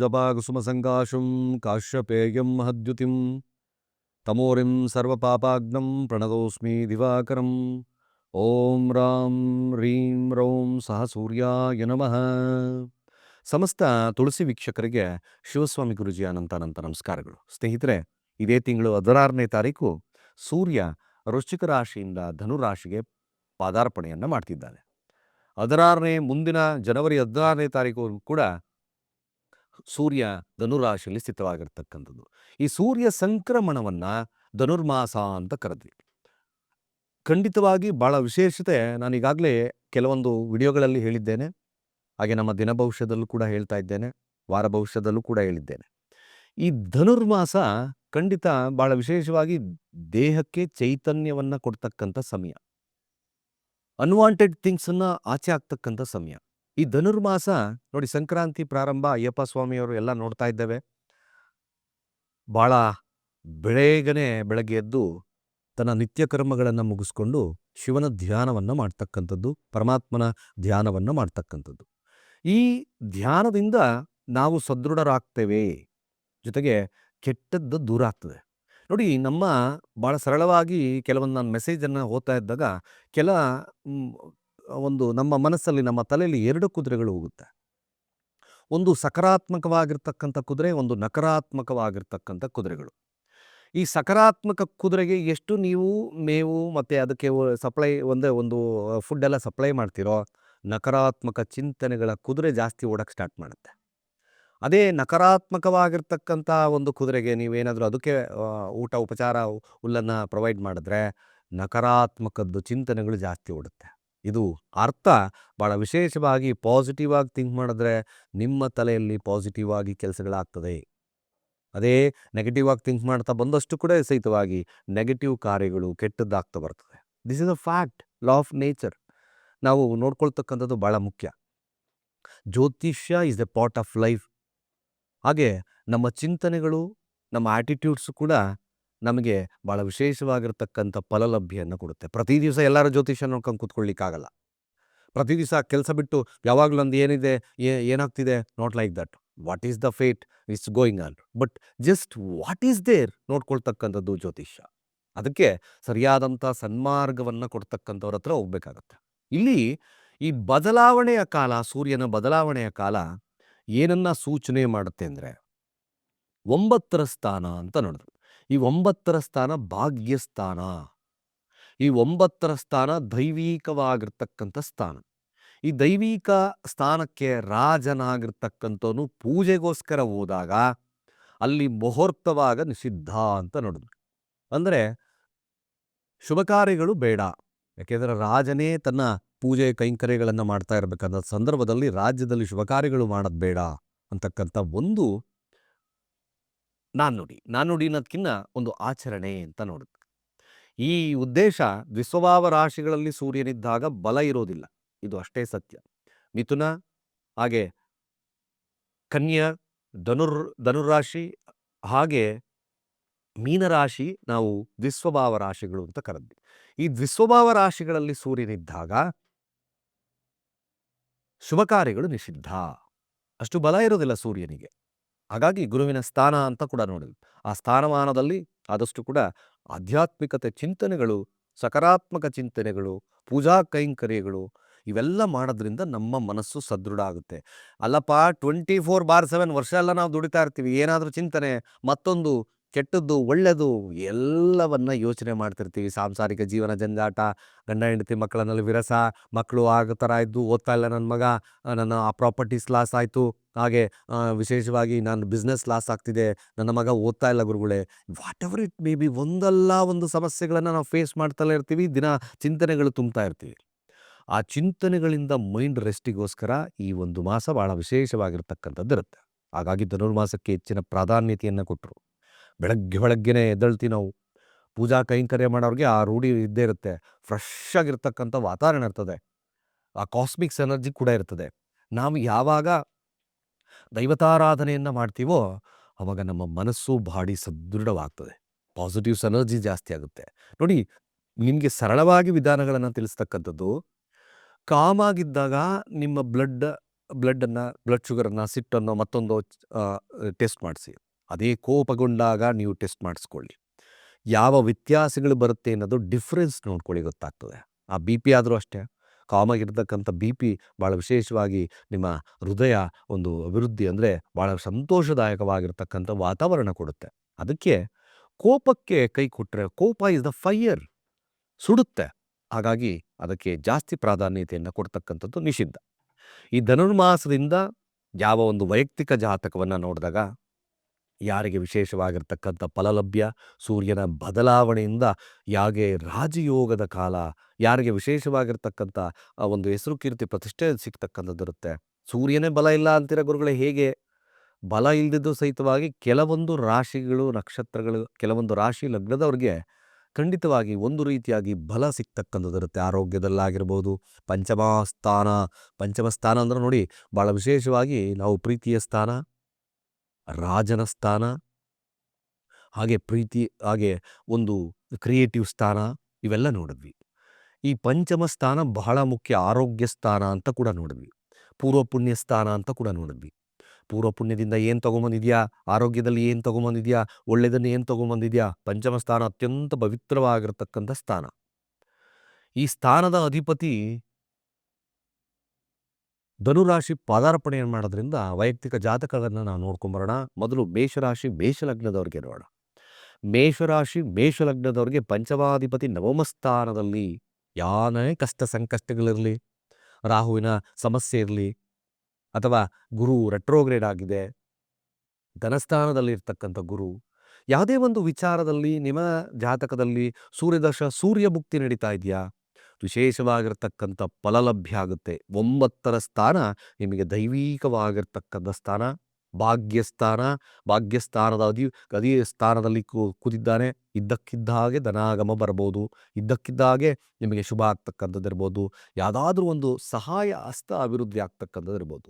ಜಪಾಕುಸುಮಸಂಕಾಶುಂ ಕಾಶ್ಯಪೇಯಂ ಮಹದ್ಯುತಿಂ ತಮೋರಿಂ ಸರ್ವಪಾಪಾಗ್ನಂ ಪ್ರಣತೋಸ್ಮಿ ದಿವಾಕರಂ ಓಂ Ram ರೀಂ Rome ಸಹ ಸೂರ್ಯಾಯ ನಮಃ ಸಮಸ್ತ ತುಳಸಿ ವೀಕ್ಷಕರಿಗೆ ಶಿವಸ್ವಾಮಿ ಗುರುಜಿ ಅನಂತ ಅನಂತ ನಮಸ್ಕಾರಗಳು. ಸ್ನೇಹಿತರೆ, ಇದೇ ತಿಂಗಳು ಹದಿನಾರನೇ ತಾರೀಕು ಸೂರ್ಯ ವೃಶ್ಚಿಕ ರಾಶಿಯಿಂದ ಧನುರಾಶಿಗೆ ಪಾದಾರ್ಪಣೆಯನ್ನು ಮಾಡ್ತಿದ್ದಾನೆ. ಹದಿನಾರನೇ, ಮುಂದಿನ ಜನವರಿ ಹದಿನಾರನೇ ತಾರೀಕು ಕೂಡ ಸೂರ್ಯ ಧನುರಾಶಿಯಲ್ಲಿ ಸ್ಥಿತವಾಗಿರ್ತಕ್ಕಂಥದ್ದು. ಈ ಸೂರ್ಯ ಸಂಕ್ರಮಣವನ್ನ ಧನುರ್ಮಾಸ ಅಂತ ಕರೆದ್ವಿ. ಖಂಡಿತವಾಗಿ ಬಹಳ ವಿಶೇಷತೆ ನಾನು ಈಗಾಗಲೇ ಕೆಲವೊಂದು ವಿಡಿಯೋಗಳಲ್ಲಿ ಹೇಳಿದ್ದೇನೆ. ಹಾಗೆ ನಮ್ಮ ದಿನ ಭವಿಷ್ಯದಲ್ಲೂ ಕೂಡ ಹೇಳ್ತಾ ಇದ್ದೇನೆ, ವಾರ ಭವಿಷ್ಯದಲ್ಲೂ ಕೂಡ ಹೇಳಿದ್ದೇನೆ. ಈ ಧನುರ್ಮಾಸ ಖಂಡಿತ ಬಹಳ ವಿಶೇಷವಾಗಿ ದೇಹಕ್ಕೆ ಚೈತನ್ಯವನ್ನ ಕೊಡ್ತಕ್ಕಂಥ ಸಮಯ. ಅನ್ವಾಂಟೆಡ್ ಥಿಂಗ್ಸನ್ನು ಆಚೆ ಆಗ್ತಕ್ಕಂಥ ಸಮಯ. ಈ ಧನುರ್ಮಾಸ ನೋಡಿ ಸಂಕ್ರಾಂತಿ ಪ್ರಾರಂಭ, ಅಯ್ಯಪ್ಪ ಸ್ವಾಮಿಯವರು ಎಲ್ಲ ನೋಡ್ತಾ ಇದ್ದೇವೆ. ಭಾಳ ಬೆಳಗನೆ ಬೆಳಗ್ಗೆ ಎದ್ದು ತನ್ನ ನಿತ್ಯ ಕರ್ಮಗಳನ್ನು ಮುಗಿಸ್ಕೊಂಡು ಶಿವನ ಧ್ಯಾನವನ್ನು ಮಾಡ್ತಕ್ಕಂಥದ್ದು, ಪರಮಾತ್ಮನ ಧ್ಯಾನವನ್ನು ಮಾಡ್ತಕ್ಕಂಥದ್ದು. ಈ ಧ್ಯಾನದಿಂದ ನಾವು ಸದೃಢರಾಗ್ತೇವೆ, ಜೊತೆಗೆ ಕೆಟ್ಟದ್ದು ದೂರ ಆಗ್ತದೆ. ನೋಡಿ ನಮ್ಮ ಭಾಳ ಸರಳವಾಗಿ ಕೆಲವೊಂದು ನಾನು ಮೆಸೇಜನ್ನು ಓದ್ತಾ ಇದ್ದಾಗ ಕೆಲ ಒಂದು ನಮ್ಮ ಮನಸ್ಸಲ್ಲಿ ನಮ್ಮ ತಲೆಯಲ್ಲಿ ಎರಡು ಕುದುರೆಗಳು ಹೋಗುತ್ತೆ. ಒಂದು ಸಕಾರಾತ್ಮಕವಾಗಿರ್ತಕ್ಕಂಥ ಕುದುರೆ, ಒಂದು ನಕಾರಾತ್ಮಕವಾಗಿರ್ತಕ್ಕಂಥ ಕುದುರೆಗಳು. ಈ ಸಕಾರಾತ್ಮಕ ಕುದುರೆಗೆ ಎಷ್ಟು ನೀವು ಮೇವು ಮತ್ತು ಅದಕ್ಕೆ ಸಪ್ಲೈ ಒಂದೇ ಒಂದು ಫುಡ್ ಎಲ್ಲ ಸಪ್ಲೈ ಮಾಡ್ತೀರೋ, ನಕಾರಾತ್ಮಕ ಚಿಂತನೆಗಳ ಕುದುರೆ ಜಾಸ್ತಿ ಓಡಕ್ಕೆ ಸ್ಟಾರ್ಟ್ ಮಾಡುತ್ತೆ. ಅದೇ ನಕಾರಾತ್ಮಕವಾಗಿರ್ತಕ್ಕಂಥ ಒಂದು ಕುದುರೆಗೆ ನೀವೇನಾದರೂ ಅದಕ್ಕೆ ಊಟ, ಉಪಚಾರ ಹುಲ್ಲನ್ನು ಪ್ರೊವೈಡ್ ಮಾಡಿದ್ರೆ ನಕಾರಾತ್ಮಕದ್ದು ಚಿಂತನೆಗಳು ಜಾಸ್ತಿ ಓಡುತ್ತೆ. ಇದು ಅರ್ಥ. ಭಾಳ ವಿಶೇಷವಾಗಿ ಪಾಸಿಟಿವ್ ಆಗಿ ಥಿಂಕ್ ಮಾಡಿದ್ರೆ ನಿಮ್ಮ ತಲೆಯಲ್ಲಿ ಪಾಸಿಟಿವ್ ಆಗಿ ಕೆಲಸಗಳಾಗ್ತದೆ. ಅದೇ ನೆಗೆಟಿವ್ ಆಗಿ ಥಿಂಕ್ ಮಾಡ್ತಾ ಬಂದಷ್ಟು ಕೂಡ ಸಹಿತವಾಗಿ ನೆಗೆಟಿವ್ ಕಾರ್ಯಗಳು ಕೆಟ್ಟದ್ದಾಗ್ತಾ ಬರ್ತದೆ. This is a fact law of nature ನಾವು ನೋಡ್ಕೊಳ್ತಕ್ಕಂಥದ್ದು ಭಾಳ ಮುಖ್ಯ. ಜ್ಯೋತಿಷ್ಯ is a part of life ಹಾಗೆ ನಮ್ಮ ಚಿಂತನೆಗಳು, ನಮ್ಮ ಆ್ಯಟಿಟ್ಯೂಡ್ಸು ಕೂಡ ನಮಗೆ ಭಾಳ ವಿಶೇಷವಾಗಿರ್ತಕ್ಕಂಥ ಫಲಲಭ್ಯನ್ನು ಕೊಡುತ್ತೆ. ಪ್ರತಿ ದಿವಸ ಎಲ್ಲರ ಜ್ಯೋತಿಷ್ಯ ನೋಡ್ಕೊಂಡು ಕೂತ್ಕೊಳ್ಳಿಕ್ಕಾಗಲ್ಲ. ಪ್ರತಿ ದಿವಸ ಕೆಲಸ ಬಿಟ್ಟು ಯಾವಾಗಲೂ ಒಂದು ಏನಿದೆ ಏನಾಗ್ತಿದೆ? Not like that what is the fate is going on but just what is there ನೋಡ್ಕೊಳ್ತಕ್ಕಂಥದ್ದು ಜ್ಯೋತಿಷ್ಯ. ಅದಕ್ಕೆ ಸರಿಯಾದಂಥ ಸನ್ಮಾರ್ಗವನ್ನು ಕೊಡ್ತಕ್ಕಂಥವ್ರ ಹತ್ರ ಹೋಗ್ಬೇಕಾಗತ್ತೆ. ಇಲ್ಲಿ ಈ ಬದಲಾವಣೆಯ ಕಾಲ, ಸೂರ್ಯನ ಬದಲಾವಣೆಯ ಕಾಲ ಏನನ್ನ ಸೂಚನೆ ಮಾಡುತ್ತೆ ಅಂದರೆ ಒಂಬತ್ತರ ಸ್ಥಾನ ಅಂತ ನೋಡಿದ್ರು. ಈ ಒಂಬತ್ತರ ಸ್ಥಾನ ಭಾಗ್ಯಸ್ಥಾನ ಈ ಒಂಬತ್ತರ ಸ್ಥಾನ ದೈವೀಕವಾಗಿರ್ತಕ್ಕಂಥ ಸ್ಥಾನ. ಈ ದೈವಿಕ ಸ್ಥಾನಕ್ಕೆ ರಾಜನಾಗಿರ್ತಕ್ಕಂಥವನು ಪೂಜೆಗೋಸ್ಕರ ಹೋದಾಗ ಅಲ್ಲಿ ಮುಹೂರ್ತವಾಗ ನಿಷಿದ್ಧ ಅಂತ ನೋಡಿದ್ರು ಅಂದರೆ ಶುಭ ಕಾರ್ಯಗಳು ಬೇಡ. ಯಾಕೆಂದರೆ ರಾಜನೇ ತನ್ನ ಪೂಜೆ ಕೈಂಕರ್ಯಗಳನ್ನು ಮಾಡ್ತಾ ಇರಬೇಕಾದ ಸಂದರ್ಭದಲ್ಲಿ ರಾಜ್ಯದಲ್ಲಿ ಶುಭ ಕಾರ್ಯಗಳು ಮಾಡೋದು ಬೇಡ ಅಂತಕ್ಕಂಥ ಒಂದು ನಾಣ್ಣುಡಿ ನಾಣ್ಣುಡಿ ಅನ್ನೋದಕ್ಕಿಂತ ಒಂದು ಆಚರಣೆ ಅಂತ ನೋಡುತ್ತೆ. ಈ ಉದ್ದೇಶ ದ್ವಿಸ್ವಭಾವ ರಾಶಿಗಳಲ್ಲಿ ಸೂರ್ಯನಿದ್ದಾಗ ಬಲ ಇರೋದಿಲ್ಲ. ಇದು ಅಷ್ಟೇ ಸತ್ಯ. ಮಿಥುನ, ಹಾಗೆ ಕನ್ಯಾ, ಧನುರ್ ಧನುರಾಶಿ ಹಾಗೆ ಮೀನರಾಶಿ ನಾವು ದ್ವಿಸ್ವಭಾವ ರಾಶಿಗಳು ಅಂತ ಕರೆದ್ವಿ. ಈ ದ್ವಿಸ್ವಭಾವ ರಾಶಿಗಳಲ್ಲಿ ಸೂರ್ಯನಿದ್ದಾಗ ಶುಭ ಕಾರ್ಯಗಳು ನಿಷಿದ್ಧ. ಅಷ್ಟು ಬಲ ಇರೋದಿಲ್ಲ ಸೂರ್ಯನಿಗೆ. ಹಾಗಾಗಿ ಗುರುವಿನ ಸ್ಥಾನ ಅಂತ ಕೂಡ ನೋಡಿದ್ವಿ. ಆ ಸ್ಥಾನಮಾನದಲ್ಲಿ ಆದಷ್ಟು ಕೂಡ ಆಧ್ಯಾತ್ಮಿಕತೆ ಚಿಂತನೆಗಳು, ಸಕಾರಾತ್ಮಕ ಚಿಂತನೆಗಳು, ಪೂಜಾ ಕೈಂಕರ್ಯಗಳು ಇವೆಲ್ಲ ಮಾಡೋದ್ರಿಂದ ನಮ್ಮ ಮನಸ್ಸು ಸದೃಢ ಆಗುತ್ತೆ. ಅಲ್ಲಪ್ಪ ಟ್ವೆಂಟಿ ಫೋರ್ ಬಾರ್ ಸೆವೆನ್ ವರ್ಷ ಎಲ್ಲ ನಾವು ದುಡಿತಾ ಇರ್ತೀವಿ. ಏನಾದರೂ ಚಿಂತನೆ, ಮತ್ತೊಂದು ಕೆಟ್ಟದ್ದು ಒಳ್ಳೆಯದು ಎಲ್ಲವನ್ನ ಯೋಚನೆ ಮಾಡ್ತಿರ್ತೀವಿ. ಸಾಂಸಾರಿಕ ಜೀವನ ಜಂಜಾಟ, ಗಂಡ, ಹೆಂಡತಿ ಮಕ್ಕಳನ್ನಲ್ಲಿ ವಿರಸ ಮಕ್ಕಳು ಆಗ ಥರ ಇದ್ದು, ಓದ್ತಾ ಇಲ್ಲ ನನ್ನ ಮಗ, ನನ್ನ ಆ ಪ್ರಾಪರ್ಟೀಸ್ ಲಾಸ್ ಆಯಿತು. ಹಾಗೆ ವಿಶೇಷವಾಗಿ ನಾನು ಬಿಸ್ನೆಸ್ ಲಾಸ್ ಆಗ್ತಿದೆ, ನನ್ನ ಮಗ ಓದ್ತಾ ಇಲ್ಲ ಗುರುಗಳೇ. Whatever it may be ಒಂದಲ್ಲ ಒಂದು ಸಮಸ್ಯೆಗಳನ್ನು ನಾವು ಫೇಸ್ ಮಾಡ್ತಲೇ ಇರ್ತೀವಿ, ದಿನ ಚಿಂತನೆಗಳು ತುಂಬ್ತಾ ಇರ್ತೀವಿ. ಆ ಚಿಂತನೆಗಳಿಂದ ಮೈಂಡ್ ರೆಸ್ಟಿಗೋಸ್ಕರ ಈ ಒಂದು ಮಾಸ ಭಾಳ ವಿಶೇಷವಾಗಿರ್ತಕ್ಕಂಥದ್ದು ಇರುತ್ತೆ. ಹಾಗಾಗಿ ಧನುರ್ಮಾಸಕ್ಕೆ ಹೆಚ್ಚಿನ ಪ್ರಾಧಾನ್ಯತೆಯನ್ನು ಕೊಟ್ಟರು ಬೆಳಗ್ಗೆ ಬೆಳಗ್ಗೆನೆ ಎದ್ದಳ್ತೀವಿ ನಾವು. ಪೂಜಾ ಕೈಂಕರ್ಯ ಮಾಡೋರಿಗೆ ಆ ರೂಢಿ ಇದ್ದೇ ಇರುತ್ತೆ. ಫ್ರೆಶ್ ಆಗಿರ್ತಕ್ಕಂಥ ವಾತಾವರಣ ಇರ್ತದೆ. ಆ ಕಾಸ್ಮಿಕ್ಸ್ ಎನರ್ಜಿ ಕೂಡ ಇರ್ತದೆ. ನಾವು ಯಾವಾಗ ದೈವತಾರಾಧನೆಯನ್ನು ಮಾಡ್ತೀವೋ, ಅವಾಗ ನಮ್ಮ ಮನಸ್ಸು ಬಾಡಿ ಸದೃಢವಾಗ್ತದೆ. ಪಾಸಿಟಿವ್ಸ್ ಎನರ್ಜಿ ಜಾಸ್ತಿ ಆಗುತ್ತೆ. ನೋಡಿ, ನಿಮಗೆ ಸರಳವಾಗಿ ವಿಧಾನಗಳನ್ನು ತಿಳಿಸ್ತಕ್ಕಂಥದ್ದು, ಕಾಮಾಗಿದ್ದಾಗ ನಿಮ್ಮ ಬ್ಲಡ್ ಬ್ಲಡ್ಡನ್ನು ಬ್ಲಡ್ ಶುಗರನ್ನು, ಸಿಟ್ಟನ್ನು ಮತ್ತೊಂದು ಟೆಸ್ಟ್ ಮಾಡಿಸಿ. ಅದೇ ಕೋಪಗೊಂಡಾಗ ನೀವು ಟೆಸ್ಟ್ ಮಾಡಿಸ್ಕೊಳ್ಳಿ. ಯಾವ ವ್ಯತ್ಯಾಸಗಳು ಬರುತ್ತೆ ಅನ್ನೋದು ಡಿಫ್ರೆನ್ಸ್ ನೋಡ್ಕೊಳ್ಳಿ ಗೊತ್ತಾಗ್ತದೆ. ಆ ಬಿ ಪಿ ಆದರೂ ಅಷ್ಟೇ. ಕಾಮಾಗಿರ್ತಕ್ಕಂಥ ಬಿ ಪಿ ಭಾಳ ವಿಶೇಷವಾಗಿ ನಿಮ್ಮ ಹೃದಯ ಒಂದು ಅಭಿವೃದ್ಧಿ ಅಂದರೆ ಭಾಳ ಸಂತೋಷದಾಯಕವಾಗಿರ್ತಕ್ಕಂಥ ವಾತಾವರಣ ಕೊಡುತ್ತೆ. ಅದಕ್ಕೆ ಕೋಪಕ್ಕೆ ಕೈ ಕೊಟ್ಟರೆ ಕೋಪ ಇಸ್ ದ ಫೈಯರ್ ಸುಡುತ್ತೆ. ಹಾಗಾಗಿ ಅದಕ್ಕೆ ಜಾಸ್ತಿ ಪ್ರಾಧಾನ್ಯತೆಯನ್ನು ಕೊಡ್ತಕ್ಕಂಥದ್ದು ನಿಷಿದ್ಧ. ಈ ಧನುರ್ಮಾಸದಿಂದ ಯಾವ ಒಂದು ವೈಯಕ್ತಿಕ ಜಾತಕವನ್ನು ನೋಡಿದಾಗ ಯಾರಿಗೆ ವಿಶೇಷವಾಗಿರ್ತಕ್ಕಂಥ ಫಲಲಭ್ಯ, ಸೂರ್ಯನ ಬದಲಾವಣೆಯಿಂದ ಯಾಗೆ ರಾಜಯೋಗದ ಕಾಲ, ಯಾರಿಗೆ ವಿಶೇಷವಾಗಿರ್ತಕ್ಕಂಥ ಒಂದು ಹೆಸರು ಕೀರ್ತಿ ಪ್ರತಿಷ್ಠೆ ಸಿಗ್ತಕ್ಕಂಥದ್ದಿರುತ್ತೆ ಸೂರ್ಯನೇ ಬಲ ಇಲ್ಲ ಅಂತಿರೋ ಗುರುಗಳೇ, ಹೇಗೆ? ಬಲ ಇಲ್ಲದಿದ್ದು ಸಹಿತವಾಗಿ ಕೆಲವೊಂದು ರಾಶಿಗಳು, ನಕ್ಷತ್ರಗಳು, ಕೆಲವೊಂದು ರಾಶಿ ಲಗ್ನದವ್ರಿಗೆ ಖಂಡಿತವಾಗಿ ಒಂದು ರೀತಿಯಾಗಿ ಬಲ ಸಿಗ್ತಕ್ಕಂಥದ್ದಿರುತ್ತೆ ಆರೋಗ್ಯದಲ್ಲಾಗಿರ್ಬೋದು, ಪಂಚಮ ಸ್ಥಾನ ಪಂಚಮ ಸ್ಥಾನ ಅಂದ್ರೆ ನೋಡಿ ಭಾಳ ವಿಶೇಷವಾಗಿ ನಾವು ಪ್ರೀತಿಯ ಸ್ಥಾನ ರಾಜನ ಸ್ಥಾನ, ಹಾಗೆ ಪ್ರೀತಿ, ಹಾಗೆ ಒಂದು ಕ್ರಿಯೇಟಿವ್ ಸ್ಥಾನ ಇವೆಲ್ಲ ನೋಡಿದ್ವಿ. ಈ ಪಂಚಮ ಸ್ಥಾನ ಬಹಳ ಮುಖ್ಯ ಆರೋಗ್ಯ ಸ್ಥಾನ ಅಂತ ಕೂಡ ನೋಡಿದ್ವಿ. ಪೂರ್ವ ಪುಣ್ಯ ಸ್ಥಾನ ಅಂತ ಕೂಡ ನೋಡಿದ್ವಿ. ಪೂರ್ವ ಪುಣ್ಯದಿಂದ ಏನು ತೊಗೊಂಬಂದಿದ್ಯಾ? ಆರೋಗ್ಯದಲ್ಲಿ ಏನು ತೊಗೊಂಬಂದಿದ್ಯಾ? ಒಳ್ಳೆಯದನ್ನು ಏನು ತೊಗೊಂಬಂದಿದ್ಯಾ? ಪಂಚಮ ಸ್ಥಾನ ಅತ್ಯಂತ ಪವಿತ್ರವಾಗಿರತಕ್ಕಂಥ ಸ್ಥಾನ. ಈ ಸ್ಥಾನದ ಅಧಿಪತಿ ಧನುರಾಶಿ ಪಾದಾರ್ಪಣೆಯನ್ನು ಮಾಡೋದ್ರಿಂದ ವೈಯಕ್ತಿಕ ಜಾತಕಗಳನ್ನು ನಾವು ನೋಡ್ಕೊಂಬರೋಣ. ಮೊದಲು ಮೇಷರಾಶಿ, ಮೇಷಲಗ್ನದವ್ರಿಗೆ ನೋಡೋಣ. ಮೇಷರಾಶಿ, ಮೇಷಲಗ್ನದವ್ರಿಗೆ ಪಂಚಮಾಧಿಪತಿ ನವಮಸ್ಥಾನದಲ್ಲಿ ಯಾನೇ ಕಷ್ಟ ಸಂಕಷ್ಟಗಳಿರಲಿ, ರಾಹುವಿನ ಸಮಸ್ಯೆ ಇರಲಿ, ಅಥವಾ ಗುರು ರೆಟ್ರೋಗ್ರೇಡ್ ಆಗಿದೆ ಧನಸ್ಥಾನದಲ್ಲಿ ಇರ್ತಕ್ಕಂಥ ಗುರು, ಯಾವುದೇ ಒಂದು ವಿಚಾರದಲ್ಲಿ ನಿಮ್ಮ ಜಾತಕದಲ್ಲಿ ಸೂರ್ಯದಶ ಸೂರ್ಯ ಮುಕ್ತಿ ನಡೀತಾ ಇದೆಯಾ? ವಿಶೇಷವಾಗಿರ್ತಕ್ಕಂಥ ಫಲಲಭ್ಯ ಆಗುತ್ತೆ. ಒಂಬತ್ತರ ಸ್ಥಾನ ನಿಮಗೆ ದೈವಿಕವಾಗಿರ್ತಕ್ಕಂಥ ಸ್ಥಾನ, ಭಾಗ್ಯಸ್ಥಾನ, ಭಾಗ್ಯಸ್ಥಾನದ ಅದಿ, ಅದೇ ಸ್ಥಾನದಲ್ಲಿ ಕು, ಕೂತಿದ್ದಾನೆ. ಇದ್ದಕ್ಕಿದ್ದ ಹಾಗೆ ಧನಾಗಮ ಬರ್ಬೋದು ಇದ್ದಕ್ಕಿದ್ದ ಹಾಗೆ ನಿಮಗೆ ಶುಭ ಆಗ್ತಕ್ಕಂಥದ್ದು ಇರ್ಬೋದು. ಯಾವುದಾದ್ರೂ ಒಂದು ಸಹಾಯ, ಹಸ್ತ ಅಭಿವೃದ್ಧಿ ಆಗ್ತಕ್ಕಂಥದ್ದು ಇರ್ಬೋದು.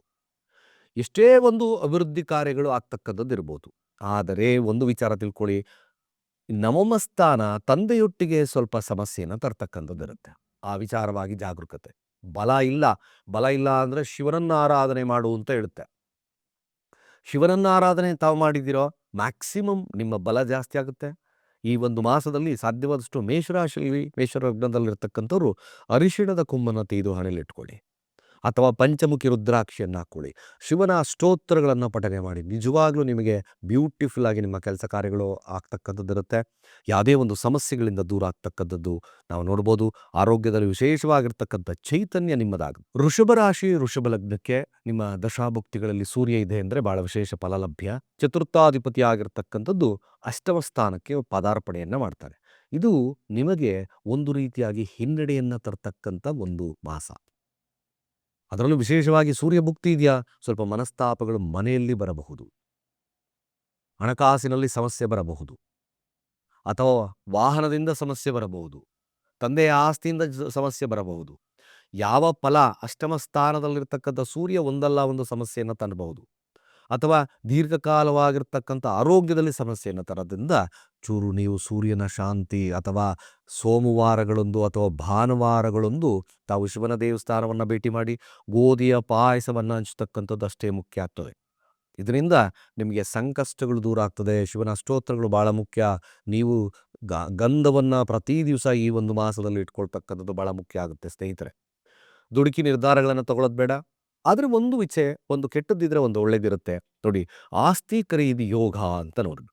ಎಷ್ಟೇ ಒಂದು ಅಭಿವೃದ್ಧಿ ಕಾರ್ಯಗಳು ಆಗ್ತಕ್ಕಂಥದ್ದು ಇರ್ಬೋದು. ಆದರೆ ಒಂದು ವಿಚಾರ ತಿಳ್ಕೊಳ್ಳಿ. ನವಮ ಸ್ಥಾನ ತಂದೆಯೊಟ್ಟಿಗೆ ಸ್ವಲ್ಪ ಸಮಸ್ಯೆಯನ್ನು ತರ್ತಕ್ಕಂಥದ್ದು ಇರುತ್ತೆ. ಆ ವಿಚಾರವಾಗಿ ಜಾಗರೂಕತೆ ಬಲ ಇಲ್ಲ ಬಲ ಇಲ್ಲ ಅಂದರೆ ಶಿವನನ್ನು ಆರಾಧನೆ ಮಾಡು ಅಂತ ಹೇಳುತ್ತೆ. ಶಿವನನ್ನು ಆರಾಧನೆ ತಾವು ಮಾಡಿದ್ದೀರೋ ಮ್ಯಾಕ್ಸಿಮಮ್ ನಿಮ್ಮ ಬಲ ಜಾಸ್ತಿ ಆಗುತ್ತೆ. ಈ ಒಂದು ಮಾಸದಲ್ಲಿ ಸಾಧ್ಯವಾದಷ್ಟು ಮೇಷರಾಶಿಯಲ್ಲಿ ಮೇಷರ ಲಗ್ನದಲ್ಲಿರ್ತಕ್ಕಂಥವ್ರು ಅರಿಶಿಣದ ಕೊಂಬನ್ನು ತೆಗೆದು ಹಣೆಲಿಟ್ಕೊಳ್ಳಿ ಅಥವಾ ಪಂಚಮುಖಿ ರುದ್ರಾಕ್ಷಿಯನ್ನು ಹಾಕ್ಕೊಳ್ಳಿ. ಶಿವನ ಸ್ತೋತ್ರಗಳನ್ನು ಪಠನೆ ಮಾಡಿ. ನಿಜವಾಗ್ಲೂ ನಿಮಗೆ ಬ್ಯೂಟಿಫುಲ್ ಆಗಿ ನಿಮ್ಮ ಕೆಲಸ ಕಾರ್ಯಗಳು ಆಗ್ತಕ್ಕಂಥದ್ದು ಇರುತ್ತೆ. ಯಾವುದೇ ಒಂದು ಸಮಸ್ಯೆಗಳಿಂದ ದೂರ ಆಗ್ತಕ್ಕಂಥದ್ದು ನಾವು ನೋಡ್ಬೋದು. ಆರೋಗ್ಯದಲ್ಲಿ ವಿಶೇಷವಾಗಿರ್ತಕ್ಕಂಥ ಚೈತನ್ಯ ನಿಮ್ಮದಾಗುತ್ತೆ ವೃಷಭ ರಾಶಿ, ವೃಷಭ ಲಗ್ನಕ್ಕೆ ನಿಮ್ಮ ದಶಾಭುಕ್ತಿಗಳಲ್ಲಿ ಸೂರ್ಯ ಇದೆ ಅಂದರೆ ಬಹಳ ವಿಶೇಷ ಫಲ ಲಭ್ಯ. ಚತುರ್ಥಾಧಿಪತಿ ಆಗಿರ್ತಕ್ಕಂಥದ್ದು ಅಷ್ಟಮ ಸ್ಥಾನಕ್ಕೆ ಪದಾರ್ಪಣೆಯನ್ನು ಮಾಡ್ತಾರೆ. ಇದು ನಿಮಗೆ ಒಂದು ರೀತಿಯಾಗಿ ಹಿನ್ನಡೆಯನ್ನು ತರ್ತಕ್ಕಂಥ ಒಂದು ಮಾಸ. ಅದರಲ್ಲೂ ವಿಶೇಷವಾಗಿ ಸೂರ್ಯ ಭುಕ್ತಿ ಇದೆಯಾ? ಸ್ವಲ್ಪ ಮನಸ್ತಾಪಗಳು ಮನೆಯಲ್ಲಿ ಬರಬಹುದು. ಹಣಕಾಸಿನಲ್ಲಿ ಸಮಸ್ಯೆ ಬರಬಹುದು. ಅಥವಾ ವಾಹನದಿಂದ ಸಮಸ್ಯೆ ಬರಬಹುದು. ತಂದೆಯ ಆಸ್ತಿಯಿಂದ ಸಮಸ್ಯೆ ಬರಬಹುದು. ಯಾವ ಫಲ ಅಷ್ಟಮ ಸ್ಥಾನದಲ್ಲಿರ್ತಕ್ಕಂಥ ಸೂರ್ಯ ಒಂದಲ್ಲ ಒಂದು ಸಮಸ್ಯೆಯನ್ನು ತನ್ನಬಹುದು. ಅಥವಾ ದೀರ್ಘಕಾಲವಾಗಿರ್ತಕ್ಕಂಥ ಆರೋಗ್ಯದಲ್ಲಿ ಸಮಸ್ಯೆಯನ್ನು ತರೋದ್ರಿಂದ ಚೂರು ನೀವು ಸೂರ್ಯನ ಶಾಂತಿ ಅಥವಾ ಸೋಮವಾರಗಳೊಂದು ಅಥವಾ ಭಾನುವಾರಗಳೊಂದು ತಾವು ಶಿವನ ದೇವಸ್ಥಾನವನ್ನು ಭೇಟಿ ಮಾಡಿ ಗೋಧಿಯ ಪಾಯಸವನ್ನು ಹಂಚತಕ್ಕಂಥದ್ದು ಅಷ್ಟೇ ಮುಖ್ಯ ಆಗ್ತದೆ. ಇದರಿಂದ ನಿಮಗೆ ಸಂಕಷ್ಟಗಳು ದೂರ ಆಗ್ತದೆ, ಶಿವನ ಸ್ತೋತ್ರಗಳು ಭಾಳ ಮುಖ್ಯ, ನೀವು ಗ, ಗಂಧವನ್ನು ಪ್ರತಿ ದಿವಸ ಈ ಒಂದು ಮಾಸದಲ್ಲಿ ಇಟ್ಕೊಳ್ತಕ್ಕಂಥದ್ದು ಭಾಳ ಮುಖ್ಯ ಆಗುತ್ತೆ ಸ್ನೇಹಿತರೆ. ದುಡುಕಿ ನಿರ್ಧಾರಗಳನ್ನು ತಗೊಳ್ಳೋದು ಬೇಡ, ಆದರೆ ಒಂದು ವಿಚೆ ಒಂದು ಕೆಟ್ಟದ್ದಿದ್ರೆ ಒಂದು ಒಳ್ಳೇದಿರುತ್ತೆ. ನೋಡಿ, ಆಸ್ತಿ ಖರೀದಿ ಯೋಗ ಅಂತ ನೋಡಿ.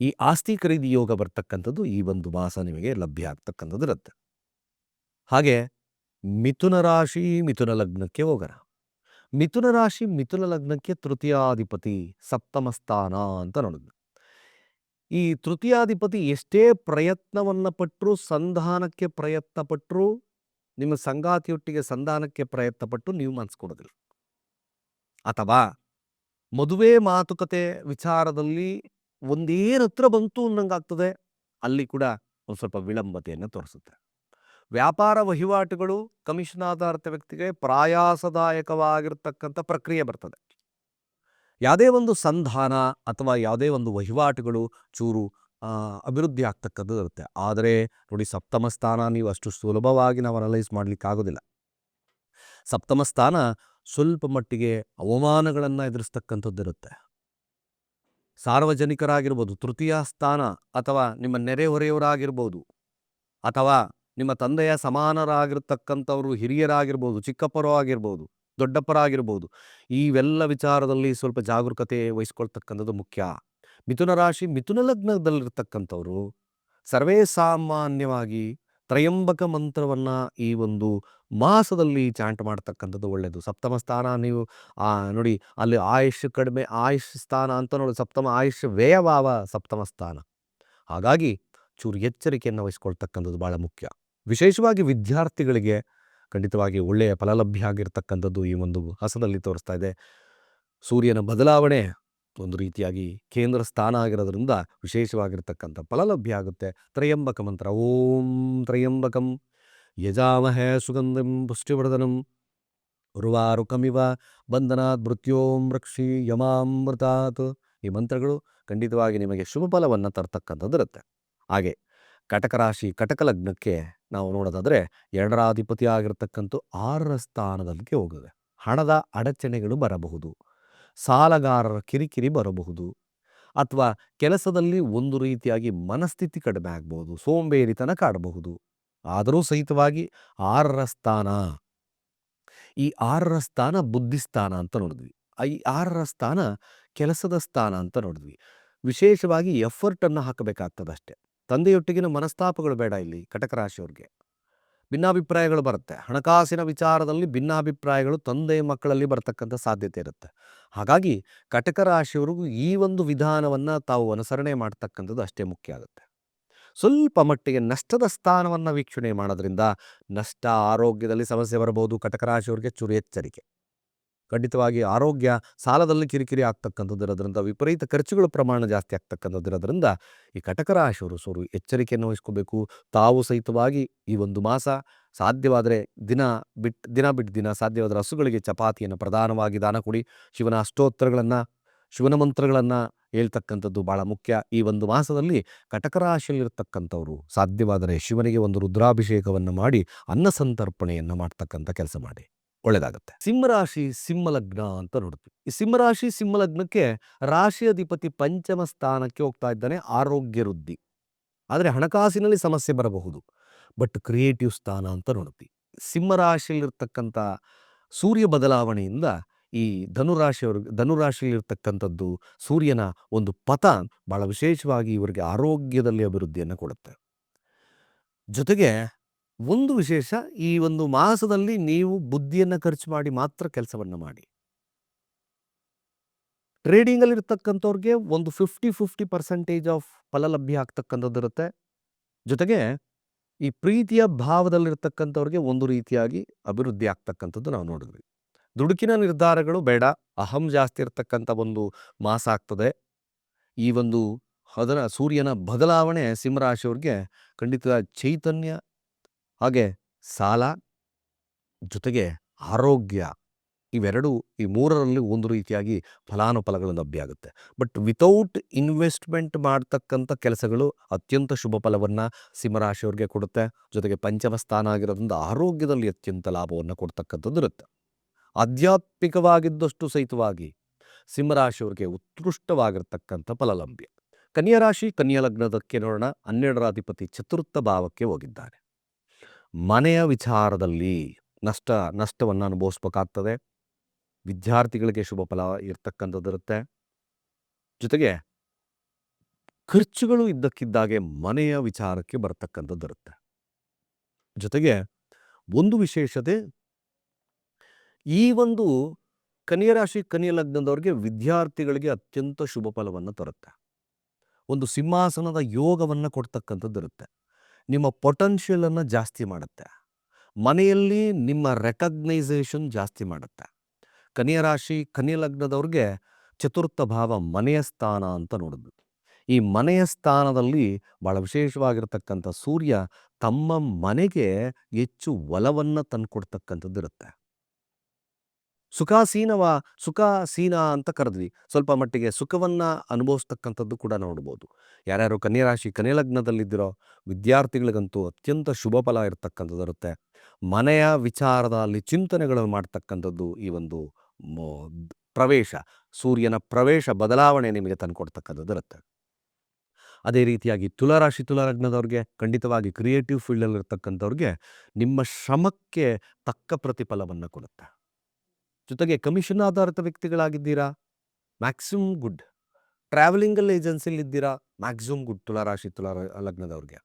ಈ ಆಸ್ತಿ ಖರೀದಿ ಯೋಗ ಬರ್ತಕ್ಕಂಥದ್ದು ಈ ಒಂದು ಮಾಸ ನಿಮಗೆ ಲಭ್ಯ ಆಗ್ತಕ್ಕಂಥದ್ದು ಇರುತ್ತೆ. ಹಾಗೆ ಮಿಥುನ ರಾಶಿ ಮಿಥುನ ಲಗ್ನಕ್ಕೆ ಹೋಗೋಣ. ಮಿಥುನ ರಾಶಿ ಮಿಥುನ ಲಗ್ನಕ್ಕೆ ತೃತೀಯಾಧಿಪತಿ ಸಪ್ತಮ ಸ್ಥಾನ ಅಂತ ನೋಡಿದ್ವಿ ಈ ತೃತೀಯಾಧಿಪತಿ ಎಷ್ಟೇ ಪ್ರಯತ್ನವನ್ನು ಪಟ್ಟರು ಸಂಧಾನಕ್ಕೆ ಪ್ರಯತ್ನ ಪಟ್ಟರು ನಿಮ್ಮ ಸಂಗಾತಿಯೊಟ್ಟಿಗೆ ಸಂಧಾನಕ್ಕೆ ಪ್ರಯತ್ನ ಪಟ್ಟು ನೀವು ಮನಸ್ಸು ಕೊಡೋದಿಲ್ಲ. ಅಥವಾ ಮದುವೆ ಮಾತುಕತೆ ವಿಚಾರದಲ್ಲಿ ಒಂದೇನು ಹತ್ರ ಬಂತು ಅನ್ನಂಗಾಗ್ತದೆ. ಅಲ್ಲಿ ಕೂಡ ಒಂದು ಸ್ವಲ್ಪ ವಿಳಂಬತೆಯನ್ನು ತೋರಿಸುತ್ತೆ. ವ್ಯಾಪಾರ ವಹಿವಾಟುಗಳು ಕಮಿಷನ್ ಆಧಾರಿತ ವ್ಯಕ್ತಿಗೆ ಪ್ರಾಯಾಸದಾಯಕವಾಗಿರ್ತಕ್ಕಂಥ ಪ್ರಕ್ರಿಯೆ ಬರ್ತದೆ. ಯಾವುದೇ ಒಂದು ಸಂಧಾನ ಅಥವಾ ಯಾವುದೇ ಒಂದು ವಹಿವಾಟುಗಳು ಚೂರು ಅಭಿವೃದ್ಧಿ ಆಗ್ತಕ್ಕಂಥದ್ದು ಇರುತ್ತೆ. ಆದರೆ ನೋಡಿ ಸಪ್ತಮ ಸ್ಥಾನ ನೀವು ಅಷ್ಟು ಸುಲಭವಾಗಿ ನಾವು ಅನಲೈಸ್ ಮಾಡಲಿಕ್ಕೆ ಆಗೋದಿಲ್ಲ. ಸಪ್ತಮ ಸ್ಥಾನ ಸ್ವಲ್ಪ ಮಟ್ಟಿಗೆ ಅವಮಾನಗಳನ್ನು ಎದುರಿಸ್ತಕ್ಕಂಥದ್ದಿರುತ್ತೆ. ಸಾರ್ವಜನಿಕರಾಗಿರ್ಬೋದು, ತೃತೀಯ ಸ್ಥಾನ ಅಥವಾ ನಿಮ್ಮ ನೆರೆಹೊರೆಯವರಾಗಿರ್ಬೋದು, ಅಥವಾ ನಿಮ್ಮ ತಂದೆಯ ಸಮಾನರಾಗಿರ್ತಕ್ಕಂಥವರು ಹಿರಿಯರಾಗಿರ್ಬೋದು, ಚಿಕ್ಕಪ್ಪರು ಆಗಿರ್ಬೋದು, ದೊಡ್ಡಪ್ಪರಾಗಿರ್ಬೋದು, ಇವೆಲ್ಲ ವಿಚಾರದಲ್ಲಿ ಸ್ವಲ್ಪ ಜಾಗರೂಕತೆ ವಹಿಸ್ಕೊಳ್ತಕ್ಕಂಥದ್ದು ಮುಖ್ಯ. ಮಿಥುನ ರಾಶಿ ಮಿಥುನ ಲಗ್ನದಲ್ಲಿರ್ತಕ್ಕಂಥವರು ಸರ್ವೇ ಸಾಮಾನ್ಯವಾಗಿ ತ್ರಯಂಬಕ ಮಂತ್ರವನ್ನು ಈ ಒಂದು ಮಾಸದಲ್ಲಿ ಚಾಂಟ್ ಮಾಡ್ತಕ್ಕಂಥದ್ದು ಒಳ್ಳೆಯದು ಸಪ್ತಮ ಸ್ಥಾನ ನೀವು ನೋಡಿ ಅಲ್ಲಿ ಆಯುಷ್ ಕಡಿಮೆ ಆಯುಷ್ ಸ್ಥಾನ ಅಂತ ನೋಡಿ ಸಪ್ತಮ ಆಯುಷ್ ವ್ಯಯವಾವ ಸಪ್ತಮ ಸ್ಥಾನ. ಹಾಗಾಗಿ ಚೂರು ಎಚ್ಚರಿಕೆಯನ್ನು ವಹಿಸ್ಕೊಳ್ತಕ್ಕಂಥದ್ದು ಭಾಳ ಮುಖ್ಯ. ವಿಶೇಷವಾಗಿ ವಿದ್ಯಾರ್ಥಿಗಳಿಗೆ ಖಂಡಿತವಾಗಿ ಒಳ್ಳೆಯ ಫಲಲಭ್ಯ ಆಗಿರ್ತಕ್ಕಂಥದ್ದು ಈ ಒಂದು ಹಸದಲ್ಲಿ ತೋರಿಸ್ತಾ ಇದೆ. ಸೂರ್ಯನ ಬದಲಾವಣೆ ಒಂದು ರೀತಿಯಾಗಿ ಕೇಂದ್ರ ಸ್ಥಾನ ಆಗಿರೋದ್ರಿಂದ ವಿಶೇಷವಾಗಿರ್ತಕ್ಕಂಥ ಫಲಲಭ್ಯ ಆಗುತ್ತೆ. ತ್ರಯಂಬಕ ಮಂತ್ರ. ಓಂ ತ್ರಯಂಬಕಂ. ಯಜಾಮಹೇ ಸುಗಂಧಂ ಪುಷ್ಟಿವರ್ಧನಂ ಉರ್ವಾರುಕಮಿವ ಬಂಧನಾತ್ ಮೃತ್ಯೋಂ ರಕ್ಷಿ ಯಮಾಮೃತಾತ್ ಈ ಮಂತ್ರಗಳು ಖಂಡಿತವಾಗಿ ನಿಮಗೆ ಶುಭ ಫಲವನ್ನು ತರ್ತಕ್ಕಂಥದ್ದಿರುತ್ತೆ ಹಾಗೆ ಕಟಕ ರಾಶಿ ಕಟಕ ಲಗ್ನಕ್ಕೆ ನಾವು ನೋಡೋದಾದರೆ ಎರಡರ ಅಧಿಪತಿ ಆಗಿರ್ತಕ್ಕಂಥ ಆರರ ಸ್ಥಾನದಲ್ಲಿ ಹೋಗಿದೆ ಹಣದ ಅಡಚಣೆಗಳು ಬರಬಹುದು. ಸಾಲಗಾರರ ಕಿರಿಕಿರಿ ಬರಬಹುದು. ಅಥವಾ ಕೆಲಸದಲ್ಲಿ ಒಂದು ರೀತಿಯಾಗಿ ಮನಸ್ಥಿತಿ ಕಡಿಮೆ ಆಗ್ಬೋದು ಸೋಂಬೇರಿತನ ಕಾಡಬಹುದು. ಆದರೂ ಸಹಿತವಾಗಿ ಆರರ ಸ್ಥಾನ. ಈ ಆರರ ಸ್ಥಾನ ಬುದ್ಧಿಸ್ಥಾನ ಅಂತ ನೋಡಿದ್ವಿ. ಈ ಆರರ ಸ್ಥಾನ ಕೆಲಸದ ಸ್ಥಾನ ಅಂತ ನೋಡಿದ್ವಿ. ವಿಶೇಷವಾಗಿ ಎಫರ್ಟನ್ನು ಹಾಕಬೇಕಾಗ್ತದೆ ಅಷ್ಟೇ. ತಂದೆಯೊಟ್ಟಿಗಿನ ಮನಸ್ತಾಪಗಳು ಬೇಡ ಇಲ್ಲಿ ಕಟಕ ರಾಶಿಯವ್ರಿಗೆ ಭಿನ್ನಾಭಿಪ್ರಾಯಗಳು ಬರುತ್ತೆ. ಹಣಕಾಸಿನ ವಿಚಾರದಲ್ಲಿ ಭಿನ್ನಾಭಿಪ್ರಾಯಗಳು ತಂದೆ ಮಕ್ಕಳಲ್ಲಿ ಬರ್ತಕ್ಕಂಥ ಸಾಧ್ಯತೆ ಇರುತ್ತೆ. ಹಾಗಾಗಿ ಕಟಕ ರಾಶಿಯವ್ರಿಗೂ ಈ ಒಂದು ವಿಧಾನವನ್ನು ತಾವು ಅನುಸರಣೆ ಮಾಡ್ತಕ್ಕಂಥದ್ದು ಅಷ್ಟೇ ಮುಖ್ಯ ಆಗುತ್ತೆ. ಸ್ವಲ್ಪ ಮಟ್ಟಿಗೆ ನಷ್ಟದ ಸ್ಥಾನವನ್ನು ವೀಕ್ಷಣೆ ಮಾಡೋದ್ರಿಂದ ನಷ್ಟ, ಆರೋಗ್ಯದಲ್ಲಿ ಸಮಸ್ಯೆ ಬರಬಹುದು ಕಟಕ ರಾಶಿಯವರಿಗೆ ಚೂರು ಎಚ್ಚರಿಕೆ. ಖಂಡಿತವಾಗಿ ಆರೋಗ್ಯ ಸಾಲದಲ್ಲಿ ಕಿರಿಕಿರಿ ಆಗ್ತಕ್ಕಂಥದ್ದು ಇರೋದ್ರಿಂದ, ವಿಪರೀತ ಖರ್ಚುಗಳ ಪ್ರಮಾಣ ಜಾಸ್ತಿ ಆಗ್ತಕ್ಕಂಥದ್ದು ಇರೋದ್ರಿಂದ, ಈ ಕಟಕ ರಾಶಿಯವರು ಸೋರು ಎಚ್ಚರಿಕೆಯನ್ನು ವಹಿಸ್ಕೋಬೇಕು. ತಾವು ಸಹಿತವಾಗಿ ಈ ಒಂದು ಮಾಸ ಸಾಧ್ಯವಾದರೆ ದಿನ ಬಿಟ್ಟು ದಿನ ಬಿಟ್ಟು ದಿನ ಸಾಧ್ಯವಾದರೆ ಹಸುಗಳಿಗೆ ಚಪಾತಿಯನ್ನು ಪ್ರಧಾನವಾಗಿ ದಾನ ಕೊಡಿ. ಶಿವನ ಅಷ್ಟೋತ್ತರಗಳನ್ನು, ಶಿವನ ಮಂತ್ರಗಳನ್ನು ಹೇಳ್ತಕ್ಕಂಥದ್ದು ಭಾಳ ಮುಖ್ಯ. ಈ ಒಂದು ಮಾಸದಲ್ಲಿ ಕಟಕ ರಾಶಿಯಲ್ಲಿರ್ತಕ್ಕಂಥವ್ರು ಸಾಧ್ಯವಾದರೆ ಶಿವನಿಗೆ ಒಂದು ರುದ್ರಾಭಿಷೇಕವನ್ನು ಮಾಡಿ ಅನ್ನ ಸಂತರ್ಪಣೆಯನ್ನು ಮಾಡ್ತಕ್ಕಂಥ ಕೆಲಸ ಮಾಡಿ. ಒಳ್ಳೆಯದಾಗುತ್ತೆ. ಸಿಂಹರಾಶಿ ಸಿಂಹಲಗ್ನ ಅಂತ ನೋಡ್ತೀವಿ. ಈ ಸಿಂಹರಾಶಿ ಸಿಂಹಲಗ್ನಕ್ಕೆ ರಾಶಿ ಅಧಿಪತಿ ಪಂಚಮ ಸ್ಥಾನಕ್ಕೆ ಹೋಗ್ತಾ ಇದ್ದಾನೆ ಆರೋಗ್ಯ ವೃದ್ಧಿ. ಆದರೆ ಹಣಕಾಸಿನಲ್ಲಿ ಸಮಸ್ಯೆ ಬರಬಹುದು. ಬಟ್ ಕ್ರಿಯೇಟಿವ್ ಸ್ಥಾನ ಅಂತ ನೋಡ್ತೀವಿ. ಸಿಂಹರಾಶಿಯಲ್ಲಿರ್ತಕ್ಕಂಥ ಸೂರ್ಯ ಬದಲಾವಣೆಯಿಂದ ಈ ಧನುರಾಶಿಯವ್ರಿಗೆ ಧನುರಾಶಿಯಲ್ಲಿರ್ತಕ್ಕಂಥದ್ದು ಸೂರ್ಯನ ಒಂದು ಪಥ ಭಾಳ ವಿಶೇಷವಾಗಿ ಇವರಿಗೆ ಆರೋಗ್ಯದಲ್ಲಿ ಅಭಿವೃದ್ಧಿಯನ್ನು ಕೊಡುತ್ತೆ. ಜೊತೆಗೆ ಒಂದು ವಿಶೇಷ ಈ ಒಂದು ಮಾಸದಲ್ಲಿ ನೀವು ಬುದ್ಧಿಯನ್ನು ಖರ್ಚು ಮಾಡಿ ಮಾತ್ರ ಕೆಲಸವನ್ನು ಮಾಡಿ. ಟ್ರೇಡಿಂಗಲ್ಲಿ ಇರ್ತಕ್ಕಂಥವ್ರಿಗೆ ಒಂದು ಫಿಫ್ಟಿ ಫಿಫ್ಟಿ ಪರ್ಸೆಂಟೇಜ್ ಆಫ್ ಫಲ ಲಭ್ಯ ಆಗ್ತಕ್ಕಂಥದ್ದು ಇರುತ್ತೆ. ಜೊತೆಗೆ ಈ ಪ್ರೀತಿಯ ಭಾವದಲ್ಲಿರ್ತಕ್ಕಂಥವ್ರಿಗೆ ಒಂದು ರೀತಿಯಾಗಿ ಅಭಿವೃದ್ಧಿ ಆಗ್ತಕ್ಕಂಥದ್ದು ನಾವು ನೋಡಿದ್ವಿ. ದುಡುಕಿನ ನಿರ್ಧಾರಗಳು ಬೇಡ. ಅಹಂ ಜಾಸ್ತಿ ಇರತಕ್ಕಂಥ ಒಂದು ಮಾಸ ಆಗ್ತದೆ. ಈ ಒಂದು ಅದರ ಸೂರ್ಯನ ಬದಲಾವಣೆ ಸಿಂಹರಾಶಿಯವ್ರಿಗೆ ಖಂಡಿತ ಚೈತನ್ಯ ಹಾಗೆ ಸಾಲ ಜೊತೆಗೆ ಆರೋಗ್ಯ ಇವೆರಡು ಈ ಮೂರರಲ್ಲಿ ಒಂದು ರೀತಿಯಾಗಿ ಫಲಾನುಫಲಗಳು ಲಭ್ಯ ಆಗುತ್ತೆ. ಬಟ್ ವಿತೌಟ್ ಇನ್ವೆಸ್ಟ್ಮೆಂಟ್ ಮಾಡ್ತಕ್ಕಂಥ ಕೆಲಸಗಳು ಅತ್ಯಂತ ಶುಭ ಫಲವನ್ನು ಸಿಂಹರಾಶಿಯವ್ರಿಗೆ ಕೊಡುತ್ತೆ. ಜೊತೆಗೆ ಪಂಚಮ ಸ್ಥಾನ ಆಗಿರೋದ್ರಿಂದ ಆರೋಗ್ಯದಲ್ಲಿ ಅತ್ಯಂತ ಲಾಭವನ್ನು ಕೊಡ್ತಕ್ಕಂಥದ್ದು ಇರುತ್ತೆ. ಆಧ್ಯಾತ್ಮಿಕವಾಗಿದ್ದಷ್ಟು ಸಹಿತವಾಗಿ ಸಿಂಹರಾಶಿಯವರಿಗೆ ಉತ್ಕೃಷ್ಟವಾಗಿರ್ತಕ್ಕಂಥ ಫಲಲಂಬ್ಯ ಕನ್ಯಾ ರಾಶಿ, ಕನ್ಯಾ ಲಗ್ನದಕ್ಕೆ ನೋಡೋಣ ಹನ್ನೆರಡರ ಅಧಿಪತಿ ಚತುರ್ಥ ಭಾವಕ್ಕೆ ಹೋಗಿದ್ದಾರೆ. ಮನೆಯ ವಿಚಾರದಲ್ಲಿ ನಷ್ಟ, ನಷ್ಟವನ್ನು ಅನುಭವಿಸ್ಬೇಕಾಗ್ತದೆ. ವಿದ್ಯಾರ್ಥಿಗಳಿಗೆ ಶುಭ ಫಲ ಇರ್ತಕ್ಕಂಥದ್ದಿರುತ್ತೆ ಜೊತೆಗೆ ಖರ್ಚುಗಳು ಇದ್ದಕ್ಕಿದ್ದಾಗೆ ಮನೆಯ ವಿಚಾರಕ್ಕೆ ಬರ್ತಕ್ಕಂಥದ್ದಿರುತ್ತೆ ಜೊತೆಗೆ ಒಂದು ವಿಶೇಷತೆ ಈ ಒಂದು ಕನ್ಯಾ ರಾಶಿ, ಕನ್ಯಾ ಲಗ್ನದವ್ರಿಗೆ ವಿದ್ಯಾರ್ಥಿಗಳಿಗೆ ಅತ್ಯಂತ ಶುಭ ಫಲವನ್ನು ತರುತ್ತೆ. ಒಂದು ಸಿಂಹಾಸನದ ಯೋಗವನ್ನು ಕೊಡ್ತಕ್ಕಂಥದ್ದಿರುತ್ತೆ ನಿಮ್ಮ ಪೊಟೆನ್ಷಿಯಲನ್ನು ಜಾಸ್ತಿ ಮಾಡುತ್ತೆ. ಮನೆಯಲ್ಲಿ ನಿಮ್ಮ ರೆಕಗ್ನೈಸೇಷನ್ ಜಾಸ್ತಿ ಮಾಡುತ್ತೆ. ಕನ್ಯಾ ರಾಶಿ, ಕನ್ಯಾ ಲಗ್ನದವ್ರಿಗೆ ಚತುರ್ಥ ಭಾವ ಮನೆಯ ಸ್ಥಾನ ಅಂತ ನೋಡಿದ್ವಿ ಈ ಮನೆಯ ಸ್ಥಾನದಲ್ಲಿ ಭಾಳ ವಿಶೇಷವಾಗಿರ್ತಕ್ಕಂಥ ಸೂರ್ಯ ತಮ್ಮ ಮನೆಗೆ ಹೆಚ್ಚು ಒಲವನ್ನು ತಂದುಕೊಡ್ತಕ್ಕಂಥದ್ದಿರುತ್ತೆ ಸುಖಾಸೀನವ ಸುಖಾಸೀನ ಅಂತ ಕರೆದ್ವಿ. ಸ್ವಲ್ಪ ಮಟ್ಟಿಗೆ ಸುಖವನ್ನು ಅನುಭವಿಸ್ತಕ್ಕಂಥದ್ದು ಕೂಡ ನೋಡ್ಬೋದು. ಯಾರ್ಯಾರು ಕನ್ಯಾ ರಾಶಿ ಕನ್ಯಾ ಲಗ್ನದಲ್ಲಿದ್ದಿರೋ ವಿದ್ಯಾರ್ಥಿಗಳಿಗಂತೂ ಅತ್ಯಂತ ಶುಭ ಫಲ ಇರತಕ್ಕಂಥದ್ದು ಇರುತ್ತೆ. ಮನೆಯ ವಿಚಾರದಲ್ಲಿ ಚಿಂತನೆಗಳನ್ನು ಮಾಡ್ತಕ್ಕಂಥದ್ದು ಈ ಒಂದು ಪ್ರವೇಶ. ಸೂರ್ಯನ ಪ್ರವೇಶ ಬದಲಾವಣೆ ನಿಮಗೆ ತಂದುಕೊಡ್ತಕ್ಕಂಥದ್ದು ಇರುತ್ತೆ. ಅದೇ ರೀತಿಯಾಗಿ ತುಲಾರಾಶಿ ತುಲಾಲಗ್ನದವ್ರಿಗೆ ಖಂಡಿತವಾಗಿ ಕ್ರಿಯೇಟಿವ್ ಫೀಲ್ಡಲ್ಲಿರ್ತಕ್ಕಂಥವ್ರಿಗೆ ನಿಮ್ಮ ಶ್ರಮಕ್ಕೆ ತಕ್ಕ ಪ್ರತಿಫಲವನ್ನು ಕೊಡುತ್ತೆ. ಜೊತೆಗೆ ಕಮಿಷನ್ ಆಧಾರಿತ ವ್ಯಕ್ತಿಗಳಾಗಿದ್ದೀರಾ? Maximum good. ಟ್ರಾವೆಲಿಂಗಲ್ ಏಜೆನ್ಸಿಲಿದ್ದೀರಾ ಮ್ಯಾಕ್ಸಿಮಮ್ ಗುಡ್ ತುಲಾರಾಶಿ ತುಲಾ ಲಗ್ನದವ್ರಿಗೆ.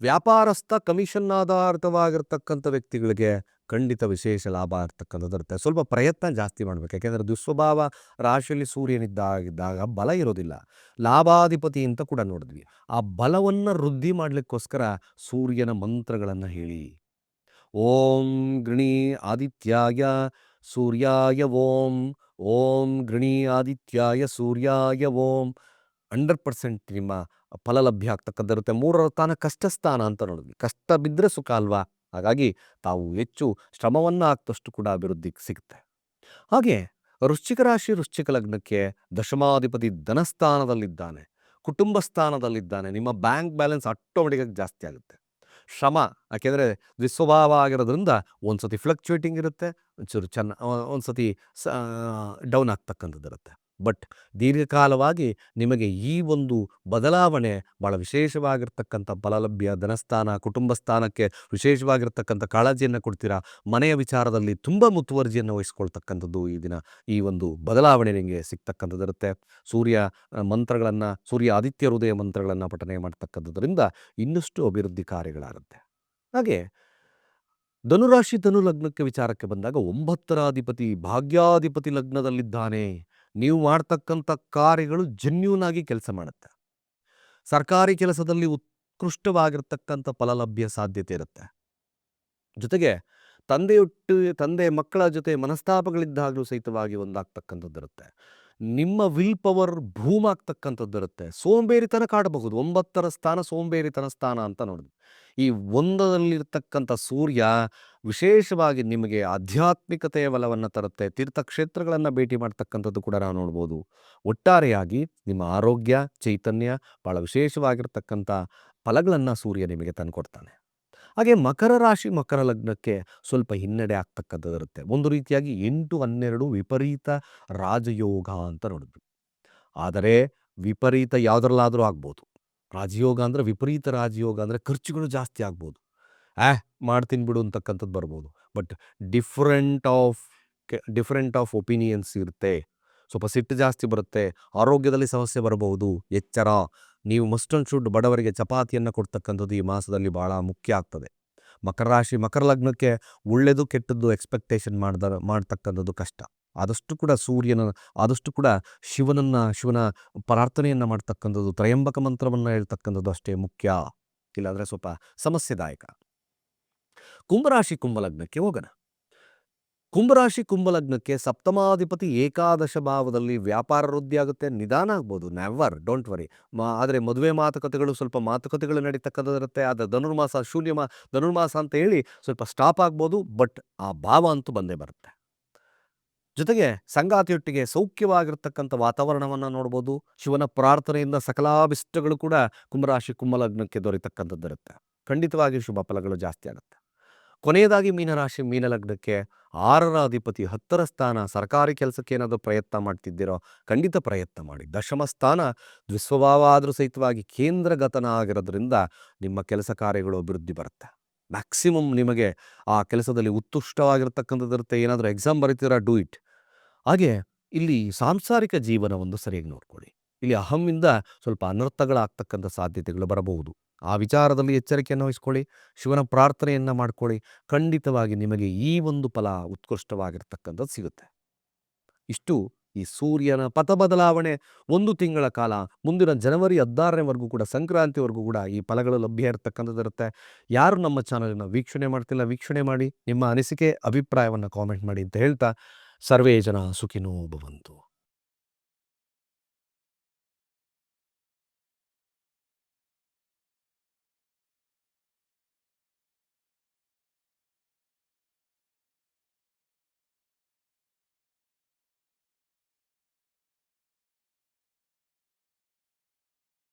ವ್ಯಾಪಾರಸ್ಥ ಕಮಿಷನ್ ಆಧಾರಿತವಾಗಿರ್ತಕ್ಕಂಥ ವ್ಯಕ್ತಿಗಳಿಗೆ ಖಂಡಿತ ವಿಶೇಷ ಲಾಭ ಇರ್ತಕ್ಕಂಥದ್ದು ಇರುತ್ತೆ. ಸ್ವಲ್ಪ ಪ್ರಯತ್ನ ಜಾಸ್ತಿ ಮಾಡಬೇಕು. ಯಾಕೆಂದರೆ ದುಸ್ವಭಾವ ರಾಶಿಯಲ್ಲಿ ಸೂರ್ಯನಿದ್ದಾಗಿದ್ದಾಗ ಬಲ ಇರೋದಿಲ್ಲ. ಲಾಭಾಧಿಪತಿ ಅಂತ ಕೂಡ ನೋಡಿದ್ವಿ. ಆ ಬಲವನ್ನು ವೃದ್ಧಿ ಮಾಡಲಿಕ್ಕೋಸ್ಕರ ಸೂರ್ಯನ ಮಂತ್ರಗಳನ್ನು ಹೇಳಿ. ಓಂ ಗೃಣಿ ಆದಿತ್ಯಾಯ ಸೂರ್ಯಾಯ ಓಂ ಓಂ ಗೃಣಿ ಆದಿತ್ಯಾಯ ಸೂರ್ಯಾಯ ಓಂ ಹಂಡ್ರೆಡ್ ಪರ್ಸೆಂಟ್ ನಿಮ್ಮ ಫಲ ಲಭ್ಯ ಮೂರರ ತಾನ ಕಷ್ಟ ಸ್ಥಾನ ಅಂತ ನೋಡಿದ್ವಿ. ಕಷ್ಟ ಬಿದ್ದರೆ ಸುಖ ಅಲ್ವಾ? ಹಾಗಾಗಿ ತಾವು ಹೆಚ್ಚು ಶ್ರಮವನ್ನು ಹಾಕ್ತಷ್ಟು ಕೂಡ ಅಭಿವೃದ್ಧಿ ಸಿಗುತ್ತೆ. ಹಾಗೆ ವೃಶ್ಚಿಕ ರಾಶಿ, ವೃಶ್ಚಿಕ ಲಗ್ನಕ್ಕೆ ದಶಮಾಧಿಪತಿ ಧನಸ್ಥಾನದಲ್ಲಿದ್ದಾನೆ. ಕುಟುಂಬ ಸ್ಥಾನದಲ್ಲಿದ್ದಾನೆ ನಿಮ್ಮ ಬ್ಯಾಂಕ್ ಬ್ಯಾಲೆನ್ಸ್ ಆಟೋಮೆಟಿಕಾಗಿ ಜಾಸ್ತಿ ಆಗುತ್ತೆ. ಶ್ರಮ. ಯಾಕೆಂದರೆ ದ್ವಿಸ್ವಭಾವ ಆಗಿರೋದ್ರಿಂದ ಒಂದು ಸತಿ ಫ್ಲಕ್ಚುಯೇಟಿಂಗ್ ಇರುತ್ತೆ, ಒಂಚೂರು ಚೆನ್ನ ಒಂದು ಸತಿ ಸ ಡೌನ್ ಆಗ್ತಕ್ಕಂಥದ್ದು ಇರುತ್ತೆ ಬಟ್ ದೀರ್ಘಕಾಲವಾಗಿ ನಿಮಗೆ ಈ ಒಂದು ಬದಲಾವಣೆ ಭಾಳ ವಿಶೇಷವಾಗಿರ್ತಕ್ಕಂಥ ಫಲಲಭ್ಯ, ಧನಸ್ಥಾನ ಕುಟುಂಬ ಸ್ಥಾನಕ್ಕೆ ವಿಶೇಷವಾಗಿರ್ತಕ್ಕಂಥ ಕಾಳಜಿಯನ್ನು ಕೊಡ್ತೀರಾ? ಮನೆಯ ವಿಚಾರದಲ್ಲಿ ತುಂಬ ಮುತುವರ್ಜಿಯನ್ನು ವಹಿಸ್ಕೊಳ್ತಕ್ಕಂಥದ್ದು ಈ ದಿನ ಈ ಒಂದು ಬದಲಾವಣೆ ನಿಮಗೆ ಸಿಗ್ತಕ್ಕಂಥದ್ದಿರುತ್ತೆ. ಸೂರ್ಯ ಮಂತ್ರಗಳನ್ನು, ಸೂರ್ಯ ಆದಿತ್ಯ ಹೃದಯ ಮಂತ್ರಗಳನ್ನು ಪಠನೆ ಮಾಡ್ತಕ್ಕಂಥದ್ರಿಂದ ಇನ್ನಷ್ಟು ಅಭಿವೃದ್ಧಿ ಕಾರ್ಯಗಳಾಗುತ್ತೆ. ಹಾಗೆ ಧನುರಾಶಿ ಧನು ಲಗ್ನಕ್ಕೆ ವಿಚಾರಕ್ಕೆ ಬಂದಾಗ ಒಂಬತ್ತರ ಅಧಿಪತಿ, ಭಾಗ್ಯಾಧಿಪತಿ ಲಗ್ನದಲ್ಲಿದ್ದಾನೆ. ನೀವು ಮಾಡ್ತಕ್ಕಂಥ ಕಾರ್ಯಗಳು ಜೆನ್ಯೂನ್ ಆಗಿ ಕೆಲಸ ಮಾಡುತ್ತೆ. ಸರ್ಕಾರಿ ಕೆಲಸದಲ್ಲಿ ಉತ್ಕೃಷ್ಟವಾಗಿರ್ತಕ್ಕಂಥ ಫಲಲಭ್ಯ ಸಾಧ್ಯತೆ ಇರುತ್ತೆ. ಜೊತೆಗೆ ತಂದೆಯೊಟ್ಟು, ತಂದೆ ಮಕ್ಕಳ ಜೊತೆ ಮನಸ್ತಾಪಗಳಿದ್ದಾಗಲೂ ಸಹಿತವಾಗಿ ಒಂದಾಗ್ತಕ್ಕಂಥದ್ದು ಇರುತ್ತೆ. ನಿಮ್ಮ ವಿಲ್ ಪವರ್ ಭೂಮ್ ಆಗ್ತಕ್ಕಂಥದ್ದು ಇರುತ್ತೆ. ಸೋಂಬೇರಿತನ ಕಾಡಬಹುದು. ಒಂಬತ್ತರ ಸ್ಥಾನ ಸೋಂಬೇರಿತನ ಸ್ಥಾನ ಅಂತ ನೋಡಿದ್ವಿ. ಈ ಒಂದರಲ್ಲಿರ್ತಕ್ಕಂಥ ಸೂರ್ಯ ವಿಶೇಷವಾಗಿ ನಿಮಗೆ ಆಧ್ಯಾತ್ಮಿಕತೆಯ ಬಲವನ್ನು ತರುತ್ತೆ. ತೀರ್ಥಕ್ಷೇತ್ರಗಳನ್ನು ಭೇಟಿ ಮಾಡ್ತಕ್ಕಂಥದ್ದು ಕೂಡ ನಾವು ನೋಡ್ಬೋದು. ಒಟ್ಟಾರೆಯಾಗಿ ನಿಮ್ಮ ಆರೋಗ್ಯ, ಚೈತನ್ಯ ಭಾಳ ವಿಶೇಷವಾಗಿರ್ತಕ್ಕಂಥ ಫಲಗಳನ್ನು ಸೂರ್ಯ ನಿಮಗೆ ತಂದುಕೊಡ್ತಾನೆ. ಹಾಗೆ ಮಕರ ರಾಶಿ, ಮಕರ ಲಗ್ನಕ್ಕೆ ಸ್ವಲ್ಪ ಹಿನ್ನಡೆ ಆಗ್ತಕ್ಕಂಥದ್ದು ಇರುತ್ತೆ. ಒಂದು ರೀತಿಯಾಗಿ ಎಂಟು, ಹನ್ನೆರಡು ವಿಪರೀತ ರಾಜಯೋಗ ಅಂತ ನೋಡಿದ್ವಿ. ಆದರೆ ವಿಪರೀತ ಯಾವುದ್ರಲ್ಲಾದರೂ ಆಗ್ಬೋದು. ರಾಜಯೋಗ ಅಂದರೆ ವಿಪರೀತ ರಾಜಯೋಗ ಅಂದರೆ ಖರ್ಚುಗಳು ಜಾಸ್ತಿ ಆಗ್ಬೋದು. ಆ, ಮಾಡ್ತೀನಿ ಬಿಡು ಅಂತಕ್ಕಂಥದ್ದು ಬರ್ಬೋದು. But different of different of opinions ಇರುತ್ತೆ. ಸ್ವಲ್ಪ ಸಿಟ್ಟು ಜಾಸ್ತಿ ಬರುತ್ತೆ. ಆರೋಗ್ಯದಲ್ಲಿ ಸಮಸ್ಯೆ ಬರಬಹುದು. ಎಚ್ಚರ. ನೀವು ಮಸ್ಟ್ ಅಂಡ್ ಶುಡ್ ಬಡವರಿಗೆ ಚಪಾತಿಯನ್ನು ಕೊಡ್ತಕ್ಕಂಥದ್ದು ಈ ಮಾಸದಲ್ಲಿ ಭಾಳ ಮುಖ್ಯ ಆಗ್ತದೆ. ಮಕರ ರಾಶಿ, ಮಕರ ಲಗ್ನಕ್ಕೆ ಒಳ್ಳೆಯದು ಕೆಟ್ಟದ್ದು ಎಕ್ಸ್ಪೆಕ್ಟೇಷನ್ ಮಾಡ್ದ, ಮಾಡ್ತಕ್ಕಂಥದ್ದು ಕಷ್ಟ. ಆದಷ್ಟು ಕೂಡ ಸೂರ್ಯನ, ಆದಷ್ಟು ಕೂಡ ಶಿವನನ್ನು, ಶಿವನ ಪ್ರಾರ್ಥನೆಯನ್ನು ಮಾಡ್ತಕ್ಕಂಥದ್ದು, ತ್ರಯಂಬಕ ಮಂತ್ರವನ್ನು ಹೇಳ್ತಕ್ಕಂಥದ್ದು ಅಷ್ಟೇ ಮುಖ್ಯ. ಇಲ್ಲಾಂದರೆ ಸ್ವಲ್ಪ ಸಮಸ್ಯೆದಾಯಕ. ಕುಂಭರಾಶಿ ಕುಂಭಲಗ್ನಕ್ಕೆ ಹೋಗೋಣ. ಕುಂಭರಾಶಿ ಕುಂಭಲಗ್ನಕ್ಕೆ ಸಪ್ತಮಾಧಿಪತಿ ಏಕಾದಶ ಭಾವದಲ್ಲಿ ವ್ಯಾಪಾರ ವೃದ್ಧಿ ಆಗುತ್ತೆ, ನಿಧಾನ ಆಗ್ಬೋದು ನೆವರ್ ಡೋಂಟ್ ವರಿ ಮಾ, ಆದರೆ ಮದುವೆ ಮಾತುಕತೆಗಳು ಸ್ವಲ್ಪ ಮಾತುಕತೆಗಳು ನಡೀತಕ್ಕಂಥದ್ದು ಇರುತ್ತೆ ಆದರೆ ಧನುರ್ಮಾಸ ಶೂನ್ಯ ಮಾ ಧನುರ್ಮಾಸ ಅಂತ ಹೇಳಿ ಸ್ವಲ್ಪ ಸ್ಟಾಪ್ ಆಗ್ಬೋದು ಬಟ್ ಆ ಭಾವ ಅಂತೂ ಬಂದೇ ಬರುತ್ತೆ. ಜೊತೆಗೆ ಸಂಗಾತಿಯೊಟ್ಟಿಗೆ ಸೌಖ್ಯವಾಗಿರ್ತಕ್ಕಂಥ ವಾತಾವರಣವನ್ನು ನೋಡ್ಬೋದು, ಶಿವನ ಪ್ರಾರ್ಥನೆಯಿಂದ ಸಕಲಾಭಿಷ್ಟಗಳು ಕೂಡ ಕುಂಭರಾಶಿ ಕುಂಭಲಗ್ನಕ್ಕೆ ದೊರೆತಕ್ಕಂಥದ್ದಿರುತ್ತೆ. ಖಂಡಿತವಾಗಿ ಶುಭ ಫಲಗಳು ಜಾಸ್ತಿ ಆಗುತ್ತೆ. ಕೊನೆಯದಾಗಿ ಮೀನರಾಶಿ ಮೀನಲಗ್ನಕ್ಕೆ ಆರರ ಅಧಿಪತಿ ಹತ್ತರ ಸ್ಥಾನ. ಸರ್ಕಾರಿ ಕೆಲಸಕ್ಕೆ ಏನಾದರೂ ಪ್ರಯತ್ನ ಮಾಡ್ತಿದ್ದೀರೋ, ಖಂಡಿತ ಪ್ರಯತ್ನ ಮಾಡಿ. ದಶಮ ಸ್ಥಾನ ದ್ವಿಸ್ವಭಾವ ಆದರೂ ಸಹಿತವಾಗಿ ಕೇಂದ್ರಗತನ ಆಗಿರೋದ್ರಿಂದ ನಿಮ್ಮ ಕೆಲಸ ಕಾರ್ಯಗಳು ಅಭಿವೃದ್ಧಿ ಬರುತ್ತೆ. ಮ್ಯಾಕ್ಸಿಮಮ್ ನಿಮಗೆ ಆ ಕೆಲಸದಲ್ಲಿ ಉತ್ಕೃಷ್ಟವಾಗಿರ್ತಕ್ಕಂಥದ್ದು ಇರುತ್ತೆ. ಏನಾದರೂ ಎಕ್ಸಾಮ್ ಬರೀತೀರಾ ಡೂ ಇಟ್ ಹಾಗೆ ಇಲ್ಲಿ ಸಾಂಸಾರಿಕ ಜೀವನವನ್ನು ಸರಿಯಾಗಿ ನೋಡ್ಕೊಳ್ಳಿ. ಇಲ್ಲಿ ಅಹಮ್ಮಿಂದ ಸ್ವಲ್ಪ ಅನರ್ಥಗಳಾಗ್ತಕ್ಕಂಥ ಸಾಧ್ಯತೆಗಳು ಬರಬಹುದು. ಆ ವಿಚಾರದಲ್ಲಿ ಎಚ್ಚರಿಕೆಯನ್ನು ವಹಿಸ್ಕೊಳ್ಳಿ, ಶಿವನ ಪ್ರಾರ್ಥನೆಯನ್ನು ಮಾಡ್ಕೊಳ್ಳಿ. ಖಂಡಿತವಾಗಿ ನಿಮಗೆ ಈ ಒಂದು ಫಲ ಉತ್ಕೃಷ್ಟವಾಗಿರ್ತಕ್ಕಂಥದ್ದು ಸಿಗುತ್ತೆ. ಇಷ್ಟು ಈ ಸೂರ್ಯನ ಪಥ ಬದಲಾವಣೆ ಒಂದು ತಿಂಗಳ ಕಾಲ, ಮುಂದಿನ ಜನವರಿ ಹದಿನಾರನೇವರೆಗೂ ಕೂಡ, ಸಂಕ್ರಾಂತಿವರೆಗೂ ಕೂಡ ಈ ಫಲಗಳು ಲಭ್ಯ ಇರತಕ್ಕಂಥದ್ದು ಇರುತ್ತೆ. ಯಾರು ನಮ್ಮ ಚಾನಲನ್ನು ವೀಕ್ಷಣೆ ಮಾಡ್ತಿಲ್ಲ, ವೀಕ್ಷಣೆ ಮಾಡಿ ನಿಮ್ಮ ಅನಿಸಿಕೆ, ಅಭಿಪ್ರಾಯವನ್ನು ಕಾಮೆಂಟ್ ಮಾಡಿ ಅಂತ ಹೇಳ್ತಾ, ಸರ್ವೇ ಜನ ಸುಖಿನೋ ಭವಂತು.